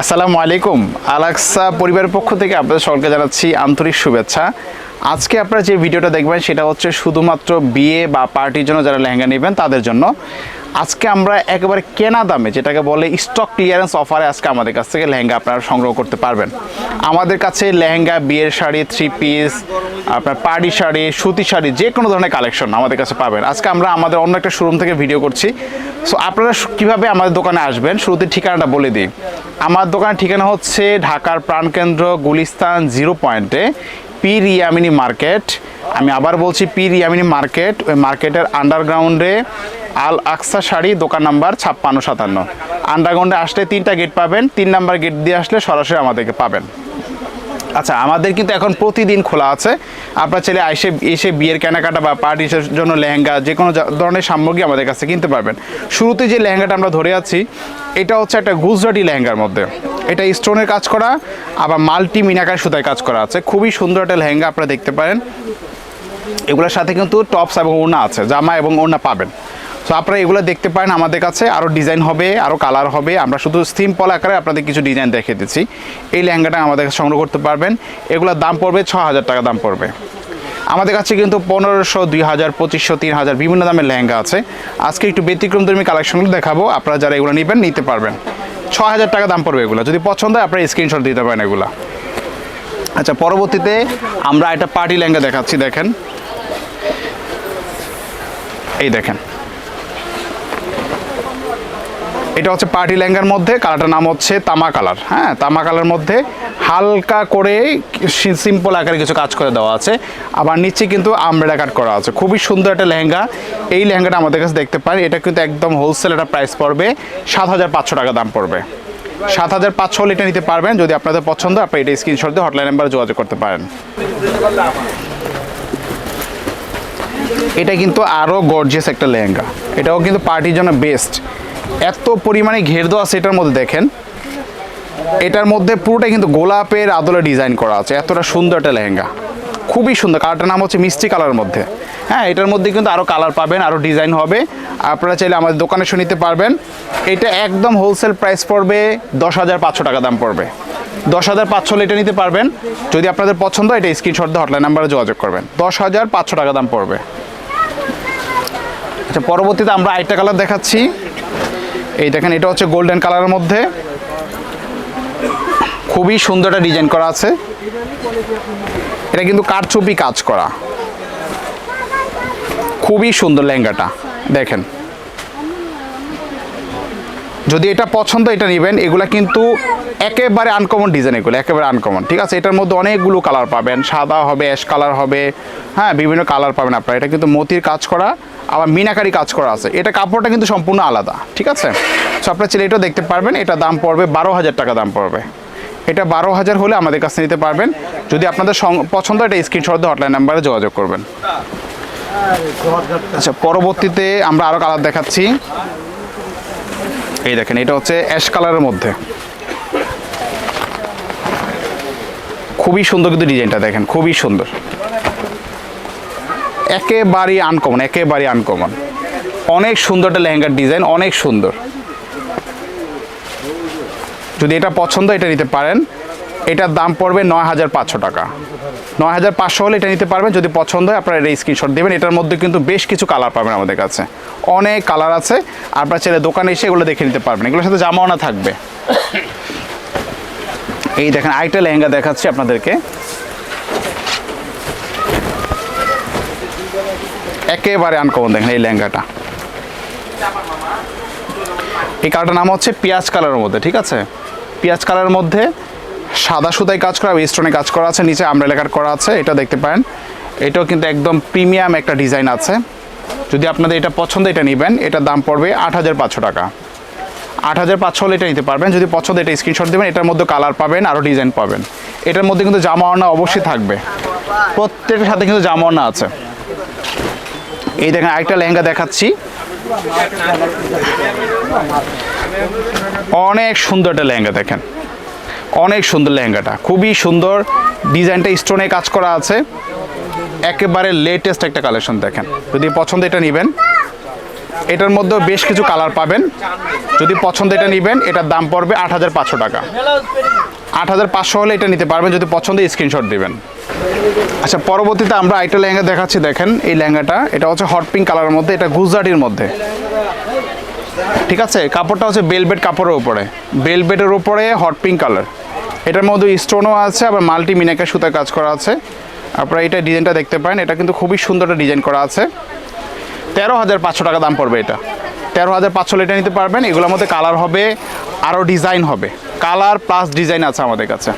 আসসালামু আলাইকুম। আলাক্সা পরিবারের পক্ষ থেকে আপনাদের সকলকে জানাচ্ছি আন্তরিক শুভেচ্ছা। আজকে আপনারা যে ভিডিওটা দেখবেন সেটা হচ্ছে শুধুমাত্র বিয়ে বা পার্টির জন্য যারা লেহেঙ্গা নেবেন তাদের জন্য। আজকে আমরা একেবারে কেনা দামে যেটাকে বলে স্টক ক্লিয়ারেন্স অফারে আজকে আমাদের কাছ থেকে লেহেঙ্গা আপনারা সংগ্রহ করতে পারবেন। আমাদের কাছে লেহেঙ্গা, বিয়ের শাড়ি থ্রি পিস আপনার পার্টি শাড়ি, সুতি শাড়ি যে কোনো ধরনের কালেকশন আমাদের কাছে পাবেন। আজকে আমরা আমাদের অন্য একটা শোরুম থেকে ভিডিও করছি। সো আপনারা কীভাবে আমাদের দোকানে আসবেন? শুরুতে ঠিকানাটা বলে দিই। আমার দোকানের ঠিকানা হচ্ছে ঢাকার প্রাণকেন্দ্র গুলিস্তান জিরো পয়েন্টে পি রিয়ামিনি মার্কেট। আমি আবার বলছি পি রিয়ামিনি মার্কেট, ওই মার্কেটের আন্ডারগ্রাউন্ডে আল আকসা শাড়ি, দোকান নাম্বার ছাপ্পান্ন সাতান্ন। আন্ডারগ্রাউন্ডে আসলে তিনটা গেট পাবেন, তিন নাম্বার গেট দিয়ে আসলে সরাসরি আমাদেরকে পাবেন। আচ্ছা আমাদের কিন্তু এখন প্রতিদিন খোলা আছে। আপনার ছেলে এসে এসে বিয়ের কেনাকাটা বা পার্টির জন্য লেহেঙ্গা, যে কোনো ধরনের সামগ্রী আমাদের কাছে কিনতে পারবেন। শুরুতে যে লেহেঙ্গাটা আমরা ধরে আছি, এটা হচ্ছে একটা গুজরাটি লেহেঙ্গার মধ্যে। এটা স্টোনের কাজ করা, আবার মাল্টি মিনাকার সুতায় কাজ করা আছে। খুবই সুন্দর একটা লেহেঙ্গা আপনারা দেখতে পারেন। এগুলোর সাথে কিন্তু টপস এবং ওড়না আছে, জামা এবং ওড়না পাবেন। সো আপনারা এগুলো দেখতে পারেন আমাদের কাছে। আরও ডিজাইন হবে আরও কালার হবে। আমরা শুধু সিম্পল আকারে আপনাদের কিছু ডিজাইন দেখিয়ে দিচ্ছি। এই লেহেঙ্গাটা আমাদের কাছে সংগ্রহ করতে পারবেন। এগুলোর দাম পড়বে ছ হাজার টাকা দাম পড়বে। আমাদের কাছে কিন্তু পনেরোশো দুই হাজার পঁচিশশো তিন হাজার বিভিন্ন দামের লেহেঙ্গা আছে। আজকে একটু ব্যতিক্রম ধর্মী কালেকশনগুলো দেখাবো। আপনারা যারা এগুলো নেবেন, নিতে পারবেন। ছ হাজার টাকা দাম পড়বে এগুলো। যদি পছন্দ হয়, আপনারা স্ক্রিনশট দিতে পারেন এগুলো। আচ্ছা পরবর্তীতে আমরা একটা পার্টি লেহেঙ্গা দেখাচ্ছি, দেখেন। এই দেখেন। এটা হচ্ছে পার্টি লেহেঙ্গার মধ্যে, কালারটার নাম হচ্ছে তামা কালার। হ্যাঁ তামা কালার মধ্যে হালকা করে সিম্পল আকারে কিছু কাজ করে দেওয়া আছে। আবার নিচে কিন্তু আমব্রেলা কাট করা আছে। খুবই সুন্দর একটা লেহেঙ্গা। এই লেহেঙ্গাটা আমাদের কাছে দেখতে পারেন এটা কিন্তু একদম হোলসেল একটা প্রাইস পড়বে সাত হাজার পাঁচশো টাকা দাম পড়বে। সাত হাজার পাঁচশো এটা নিতে পারবেন। যদি আপনাদের পছন্দ, আপনি এটা স্ক্রিনশট দিয়ে হটলাইন নাম্বারে যোগাযোগ করতে পারেন। এটা কিন্তু আরও গর্জিয়াস একটা লেহেঙ্গা। এটাও কিন্তু পার্টির জন্য বেস্ট এত পরিমাণে ঘের দেওয়া আছে এটার মধ্যে দেখেন। এটার মধ্যে পুরোটাই কিন্তু গোলাপের আদলে ডিজাইন করা আছে। এতটা সুন্দর একটা লেহেঙ্গা। খুবই সুন্দর। কালারটার নাম হচ্ছে মিষ্টি কালারের মধ্যে। হ্যাঁ এটার মধ্যে কিন্তু আরও কালার পাবেন আরও ডিজাইন হবে। আপনারা চাইলে আমাদের দোকানে এসে নিতে পারবেন। এটা একদম হোলসেল প্রাইস পড়বে দশ হাজার পাঁচশো টাকা দাম পড়বে। দশ হাজার পাঁচশো এটা নিতে পারবেন। যদি আপনাদের পছন্দ এটা স্ক্রিনশট দিয়ে হটলাইন নাম্বারে যোগাযোগ করবেন। দশ হাজার পাঁচশো টাকা দাম পড়বে। আচ্ছা পরবর্তীতে আমরা আরেকটা কালার দেখাচ্ছি। এই দেখেন, এটা হচ্ছে গোল্ডেন কালারের মধ্যে। খুবই সুন্দর একটা ডিজাইন করা আছে। এটা কিন্তু কারচুপি কাজ করা। খুবই সুন্দর লেহেঙ্গাটা, দেখেন। যদি এটা পছন্দ, এটা নেবেন। এগুলা কিন্তু একেবারে আনকমন ডিজাইন এগুলো, একেবারে আনকমন ঠিক আছে? এটার মধ্যে অনেকগুলো কালার পাবেন। সাদা হবে অ্যাশ কালার হবে হ্যাঁ বিভিন্ন কালার পাবেন আপনারা। এটা কিন্তু মতির কাজ করা। আবার মিনাকারি কাজ করা আছে। এটা কাপড়টা কিন্তু সম্পূর্ণ আলাদা, ঠিক আছে? সো আপনার ছেলে এটাও দেখতে পারবেন, এটা দাম পড়বে বারো হাজার টাকা দাম পড়বে। এটা বারো হাজার হলে আমাদের কাছে নিতে পারবেন। যদি আপনাদের পছন্দ এটা স্ক্রিনশট হটলাইন নাম্বারে যোগাযোগ করবেন। আচ্ছা পরবর্তীতে আমরা আরও কালার দেখাচ্ছি। এই দেখেন, এটা হচ্ছে অ্যাশ কালারের মধ্যে। খুবই সুন্দর কিন্তু ডিজাইনটা দেখেন, খুবই সুন্দর। একেবারেই আনকমন একেবারেই আনকমন অনেক সুন্দর একটা লেহেঙ্গার ডিজাইন অনেক সুন্দর। যদি এটা পছন্দ, এটা নিতে পারেন। এটার দাম পড়বে নয় হাজার পাঁচশো টাকা। নয় হাজার পাঁচশো হলে এটা নিতে পারবেন। যদি পছন্দ হয়, আপনারা এই স্ক্রিনশট দেবেন। এটার মধ্যে কিন্তু বেশ কিছু কালার পাবেন আমাদের কাছে। অনেক কালার আছে। আপনার ছেলে দোকানে এসে এগুলো দেখে নিতে পারবেন। এগুলোর সাথে জামাওনা থাকবে। এই দেখেন, আরেকটা লেহেঙ্গা দেখাচ্ছি আপনাদেরকে। একেবারে আনকমন দেখেন এই লেহেঙ্গাটা। এই কালারটার নাম হচ্ছে পেঁয়াজ কালারের মধ্যে, ঠিক আছে? পেঁয়াজ কালারের মধ্যে সাদা সুতায় কাজ করা স্টোনে কাজ করা আছে, নিচে আমরা এলাকার করা আছে, এটা দেখতে পারেন। এটাও কিন্তু একদম প্রিমিয়াম একটা ডিজাইন আছে। যদি আপনাদের এটা পছন্দ, এটা নেবেন। এটার দাম পড়বে আট হাজার পাঁচশো টাকা। আট হাজার পাঁচশো হলে এটা নিতে পারবেন। যদি পছন্দ, এটা স্ক্রিনশট দেবেন। এটার মধ্যে কালার পাবেন, আরও ডিজাইন পাবেন। এটার মধ্যে কিন্তু জামা ওড়না অবশ্যই থাকবে। প্রত্যেকের সাথে কিন্তু জামা ওড়না আছে। এই দেখেন আরেকটা লেহেঙ্গা দেখাচ্ছি। অনেক সুন্দর একটা লেহেঙ্গা দেখেন। অনেক সুন্দর লেহেঙ্গাটা। খুবই সুন্দর। ডিজাইনটা স্টোনে কাজ করা আছে। একেবারে লেটেস্ট একটা কালেকশন দেখেন। যদি পছন্দ এটা নেবেন। এটার মধ্যেও বেশ কিছু কালার পাবেন। যদি পছন্দ এটা নেবেন, এটার দাম পড়বে আট হাজার পাঁচশো টাকা। আট হাজার পাঁচশো হলে এটা নিতে পারবেন। যদি পছন্দ, স্ক্রিনশট দিবেন। আচ্ছা পরবর্তীতে আমরা আরেকটা লেহেঙ্গা দেখাচ্ছি, দেখেন এই লেহেঙ্গাটা। এটা হচ্ছে হট পিঙ্ক কালারের মধ্যে, এটা গুজরাটির মধ্যে। ঠিক আছে? কাপড়টা হচ্ছে বেলবেট কাপড়ের উপরে। বেলবেটের উপরে হট পিঙ্ক কালার এটার মধ্যে স্টোনও আছে, আবার মাল্টি মিনাকে সুতার কাজ করা আছে। আপনারা এটা ডিজাইনটা দেখতে পারেন, এটা কিন্তু খুবই সুন্দর একটা ডিজাইন করা আছে। তেরো হাজার পাঁচশো টাকা দাম পড়বে এটা। তেরো হাজার পাঁচশো এটা নিতে পারবেন, এগুলোর মধ্যে কালার হবে, আরও ডিজাইন হবে। কালার প্লাস ডিজাইন আছে আমাদের কাছে।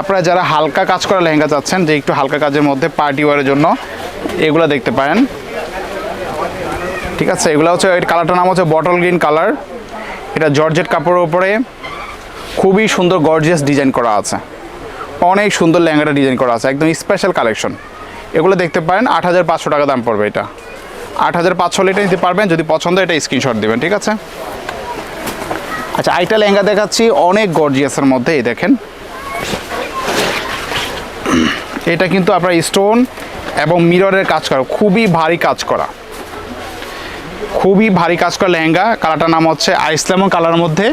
আপনারা যারা হালকা কাজ করা লেহেঙ্গা চাচ্ছেন, যে একটু হালকা কাজের মধ্যে পার্টি ওয়ারের জন্য, এগুলো দেখতে পারেন। ঠিক আছে, এগুলো হচ্ছে এর কালারটার নাম হচ্ছে বটল গ্রিন কালার এটা জর্জেট কাপড়ের উপরে খুবই সুন্দর গর্জিয়াস ডিজাইন করা আছে। অনেক সুন্দর লেহেঙ্গাটা ডিজাইন করা আছে, একদম স্পেশাল কালেকশন এগুলো দেখতে পারেন, আট হাজার পাঁচশো টাকা দাম পড়বে এটা। আট হাজার পাঁচশো এটা নিতে পারবেন, যদি পছন্দ এটা স্ক্রিনশট দেবেন, ঠিক আছে? আচ্ছা আইটা লেহেঙ্গা দেখাচ্ছি, অনেক গর্জিয়াসের মধ্যে, এই দেখেন। এটা কিন্তু আপনার স্টোন এবং মিররের কাজ করা, খুবই ভারী কাজ করা। খুবই ভারী কাজ করা লেহেঙ্গা কালারটার নাম হচ্ছে আইস লেমন কালার মধ্যে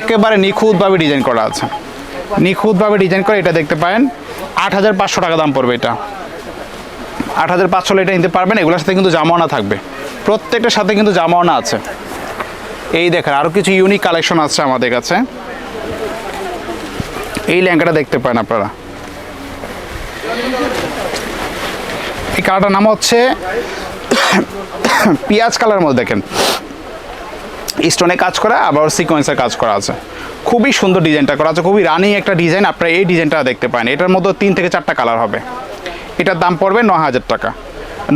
একেবারে নিখুঁতভাবে ডিজাইন করা আছে। নিখুঁতভাবে ডিজাইন করে, এটা দেখতে পারেন, আট হাজার পাঁচশো টাকা দাম পড়বে এটা। আট হাজার পাঁচশো এটা নিতে পারবেন, এগুলোর সাথে কিন্তু জামাওনা থাকবে। প্রত্যেকটার সাথে কিন্তু জামাওনা আছে। এই দেখেন আরও কিছু ইউনিক কালেকশন আছে আমাদের কাছে। এই লেহেঙ্গাটা দেখতে পারেন আপনারা। এই কালারটার নাম হচ্ছে পিঁয়াজ কালার মধ্যে দেখেন। স্টোনে কাজ করা, আবার সিকোয়েন্সের কাজ করা আছে। খুবই সুন্দর ডিজাইনটা করা আছে, খুবই রানিং একটা ডিজাইন, আপনারা এই ডিজাইনটা দেখতে পান এটার মধ্যে তিন থেকে চারটা কালার হবে। এটার দাম পড়বে ন হাজার টাকা।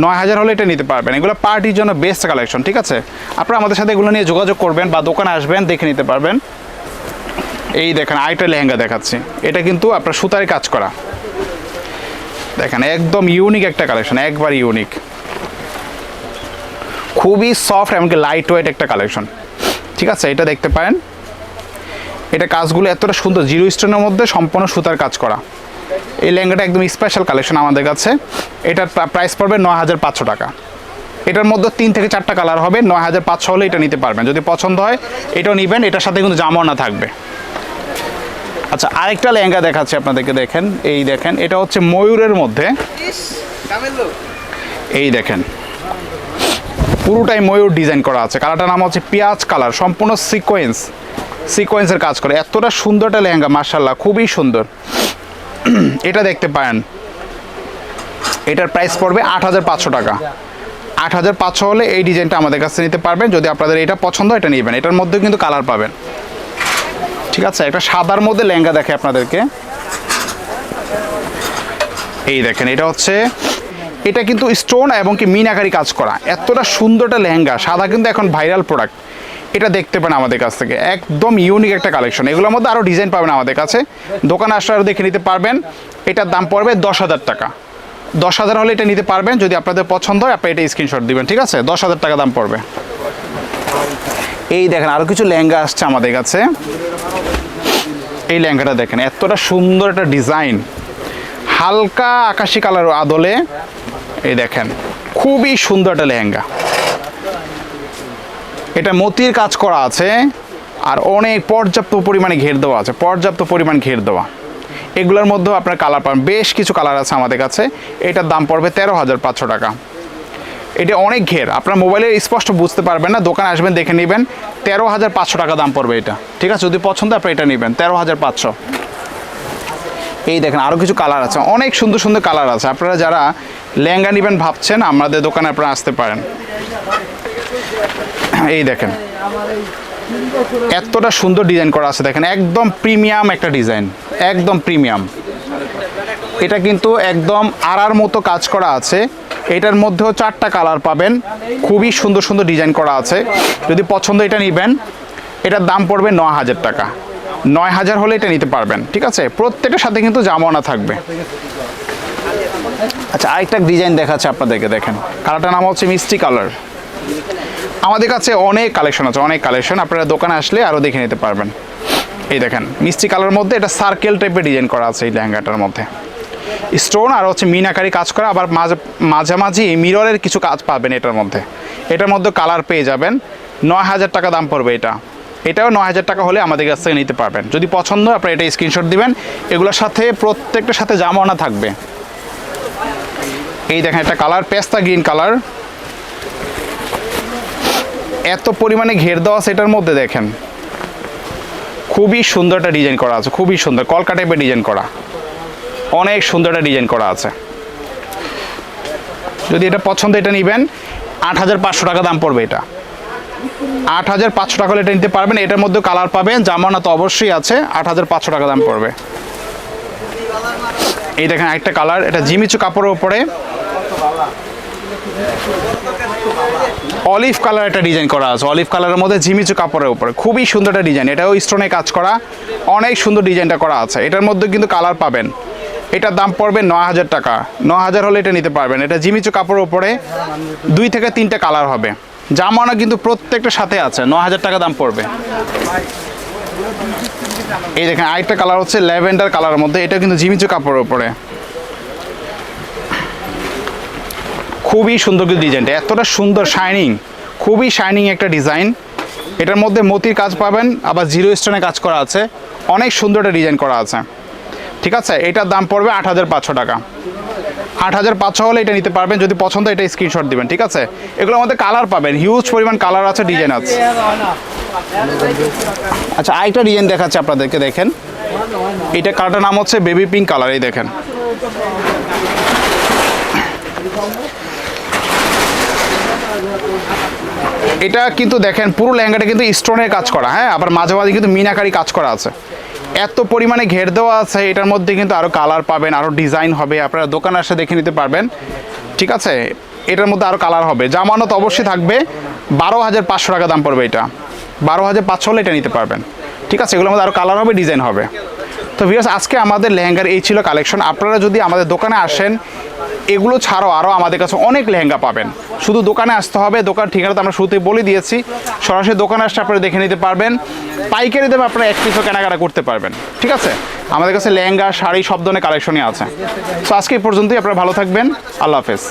নয় হাজার হলে এটা নিতে পারবেন। এগুলো পার্টির জন্য বেস্ট কালেকশন ঠিক আছে? আপনারা আমাদের সাথে এগুলো নিয়ে যোগাযোগ করবেন বা দোকানে আসবেন, দেখে নিতে পারবেন। এই দেখেন, আরেকটা লেহেঙ্গা দেখাচ্ছি। এটা কিন্তু আপনার সুতারে কাজ করা। দেখেন, একদম ইউনিক একটা কালেকশন একবার ইউনিক খুবই সফট এমনকি লাইট ওয়েট একটা কালেকশন ঠিক আছে, এটা দেখতে পারেন। এটা কাজগুলো এতটা সুন্দর জিরো স্টোনের মধ্যে সম্পূর্ণ সুতার কাজ করা। এই লেহেঙ্গাটা একদম স্পেশাল কালেকশন আমাদের কাছে। এটার প্রাইস পড়বে নয় হাজার পাঁচশো টাকা। এটার মধ্যে তিন থেকে চারটা কালার হবে, নয় হাজার পাঁচশো হলে এটা নিতে পারবেন। যদি পছন্দ হয়, এটাও নেবেন। এটার সাথে কিন্তু জামাও না থাকবে। আচ্ছা আরেকটা লেহেঙ্গা দেখাচ্ছি আপনাদেরকে দেখেন এই দেখেন এটা হচ্ছে ময়ূরের মধ্যে। এই দেখেন পুরোটাই ময়ূর ডিজাইন করা আছে। কালারটার নাম হচ্ছে পেঁয়াজ কালার সম্পূর্ণ সিকোয়েন্স সিকোয়েন্সের কাজ করে। এতটা সুন্দর একটা লেহেঙ্গা মার্শাল্লাহ খুবই সুন্দর। এটা দেখতে পারেন এটার প্রাইস পড়বে আট হাজার পাঁচশো টাকা। আট হাজার পাঁচশো হলে এই ডিজাইনটা আমাদের কাছে নিতে পারবেন। যদি আপনাদের এটা পছন্দ এটা নেবেন। এটার মধ্যেও কিন্তু কালার পাবেন। ঠিক আছে, একটা সাদার মধ্যে লেহেঙ্গা দেখে আপনাদেরকে। এই দেখেন, এটা হচ্ছে, এটা কিন্তু স্টোন এবং কি মিনাকারি কাজ করা। এতটা সুন্দর একটা লেহেঙ্গা, সাদা কিন্তু এখন ভাইরাল প্রোডাক্ট এটা দেখতে পান আমাদের কাছ থেকে, একদম ইউনিক একটা কালেকশন এগুলোর মধ্যে আরও ডিজাইন পাবেন আমাদের কাছে। দোকানে আসলে আরও দেখে নিতে পারবেন, এটার দাম পড়বে দশ হাজার টাকা। দশ হাজার হলে এটা নিতে পারবেন, যদি আপনাদের পছন্দ হয়, আপনি এটা স্ক্রিনশট দিবেন, ঠিক আছে? দশ হাজার টাকা দাম পড়বে। এই দেখেন আরও কিছু লেহেঙ্গা আসছে আমাদের কাছে। এই লেহেঙ্গাটা দেখেন, এতটা সুন্দর একটা ডিজাইন। হালকা আকাশি কালার আদলে। এই দেখেন, খুবই সুন্দর একটা লেহেঙ্গা। এটা মতির কাজ করা আছে, আর অনেক পর্যাপ্ত পরিমাণে ঘের দেওয়া আছে, পর্যাপ্ত পরিমাণ ঘের দেওয়া। এগুলোর মধ্যেও আপনার কালার পাবেন। বেশ কিছু কালার আছে আমাদের কাছে। এটার দাম পড়বে তেরো হাজার পাঁচশো টাকা। এটা অনেক ঘের। আপনার মোবাইলে স্পষ্ট বুঝতে পারবেন না, দোকানে আসবেন, দেখে নেবেন। তেরো হাজার পাঁচশো টাকা দাম পড়বে এটা। ঠিক আছে? যদি পছন্দ আপনি এটা নেবেন। তেরো হাজার পাঁচশো। এই দেখেন আরও কিছু কালার আছে। অনেক সুন্দর সুন্দর কালার আছে। আপনারা যারা লেহেঙ্গা নেবেন ভাবছেন, আমাদের দোকানে আপনারা আসতে পারেন। এই দেখেন, এতটা সুন্দর ডিজাইন করা আছে। দেখেন, একদম প্রিমিয়াম একটা ডিজাইন। একদম প্রিমিয়াম। এটা কিন্তু একদম আড়ার মতো কাজ করা আছে। এটার মধ্যেও চারটা কালার পাবেন। খুবই সুন্দর সুন্দর ডিজাইন করা আছে। যদি পছন্দ এটা নেবেন, এটার দাম পড়বে ন হাজার টাকা। নয় হাজার হলে এটা নিতে পারবেন, ঠিক আছে? প্রত্যেকটার সাথে কিন্তু জামানা থাকবে। আচ্ছা আরেকটা ডিজাইন দেখাচ্ছে আপনাদেরকে, দেখেন। কালারটার নাম হচ্ছে মিষ্টি কালার। আমাদের কাছে অনেক কালেকশন আছে, অনেক কালেকশন। আপনারা দোকানে আসলে আরও দেখে নিতে পারবেন। এই দেখেন, মিষ্টি কালার মধ্যে এটা সার্কেল টাইপের ডিজাইন করা আছে এই লেহেঙ্গাটার মধ্যে। স্টোন আর হচ্ছে মিনাকারি কাজ করা, আবার মাঝে, মাঝামাঝি মিররের কিছু কাজ পাবেন এটার মধ্যে। এটার মধ্যে কালার পেয়ে যাবেন। নয় হাজার টাকা দাম পড়বে এটা। এটাও নয় হাজার টাকা হলে আমাদের কাছ থেকে নিতে পারবেন। যদি পছন্দ আপনারা এটা স্ক্রিনশট দিবেন। এগুলোর সাথে, প্রত্যেকটার সাথে জামানা থাকবে। এই দেখেন, একটা কালার পেস্তা গ্রিন কালার এত পরিমাণে ঘের দেওয়া আছে এটার মধ্যে দেখেন। খুবই সুন্দর একটা ডিজাইন করা আছে, খুবই সুন্দর কলকা টাইপের ডিজাইন করা। অনেক সুন্দর একটা ডিজাইন করা আছে। যদি এটা পছন্দ, এটা নেবেন। আট হাজার পাঁচশো টাকা দাম পড়বে এটা। আট হাজার পাঁচশো টাকা এটা নিতে পারবেন। এটার মধ্যে কালার পাবেন। জামানা তো অবশ্যই আছে। আট হাজার পাঁচশো টাকা দাম পড়বে। এই দেখেন একটা কালার। এটা জিমিচু কাপড়ের উপরে। অলিভ কালার একটা ডিজাইন করা আছে। অলিভ কালারের মধ্যে ঝিমিচু কাপড়ের উপরে। খুবই সুন্দর একটা ডিজাইন। এটাও স্টোনে কাজ করা। অনেক সুন্দর ডিজাইনটা করা আছে। এটার মধ্যে কিন্তু কালার পাবেন। এটার দাম পড়বে ন হাজার টাকা। ন হাজার হলে এটা নিতে পারবেন। এটা জিমিচু কাপড়ের ওপরে দুই থেকে তিনটা কালার হবে। জামানা কিন্তু প্রত্যেকটা সাথে আছে। ন হাজার টাকা দাম পড়বে। এই দেখেন, আরেকটা কালার হচ্ছে ল্যাভেন্ডার কালারের মধ্যে। এটা কিন্তু জিমিচু কাপড়ের ওপরে খুবই সুন্দর কিন্তু ডিজাইনটা। এতটা সুন্দর শাইনিং খুবই শাইনিং একটা ডিজাইন। এটার মধ্যে মতির কাজ পাবেন, আবার জিরো স্টোনে কাজ করা আছে। অনেক সুন্দর একটা ডিজাইন করা আছে। ঠিক আছে? এটার দাম পড়বে আট হাজার পাঁচশো টাকা। আট হাজার পাঁচশো হলে এটা নিতে পারবেন, যদি পছন্দ এটা স্ক্রিনশট দিবেন, ঠিক আছে? এগুলোর মধ্যে কালার পাবেন হিউজ পরিমাণ কালার আছে ডিজাইন আছে। আচ্ছা আরেকটা ডিজাইন দেখাচ্ছে আপনাদেরকে, দেখেন। এটা কালারটার নাম হচ্ছে বেবি পিঙ্ক কালার এই দেখেন। এটা কিন্তু দেখেন, পুরো লেহেঙ্গাটা কিন্তু স্টোনের কাজ করা হ্যাঁ? আবার মাঝে মাঝে কিন্তু মিনাকারি কাজ করা আছে। এত পরিমাণে ঘের দেওয়া আছে, এটার মধ্যে কিন্তু আরও কালার পাবেন আরও ডিজাইন হবে, আপনারা দোকানে এসে দেখে নিতে পারবেন। ঠিক আছে? এটার মধ্যে আরও কালার হবে। জামানত অবশ্যই থাকবে, বারো হাজার পাঁচশো টাকা দাম পড়বে এটা। বারো হাজার পাঁচশো হলে এটা নিতে পারবেন। ঠিক আছে? এগুলোর মধ্যে আরও কালার হবে, ডিজাইন হবে। তো ভিউয়ার্স আজকে আমাদের লেহেঙ্গার এই ছিল কালেকশন আপনারা যদি আমাদের দোকানে আসেন এগুলো ছাড়াও আরও আমাদের কাছে অনেক লেহেঙ্গা পাবেন। শুধু দোকানে আসতে হবে, দোকান ঠিকানা তো আমরা শুরুতে বলে দিয়েছি। সরাসরি দোকানে আসতে আপনারা দেখে নিতে পারবেন। পাইকারি দেবে আপনারা এক পিসও কেনাকাটা করতে পারবেন, ঠিক আছে? আমাদের কাছে লেহেঙ্গা, শাড়ি সব ধরনের কালেকশনই আছে। তো আজকে এই পর্যন্তই, আপনারা ভালো থাকবেন। আল্লাহ হাফেজ।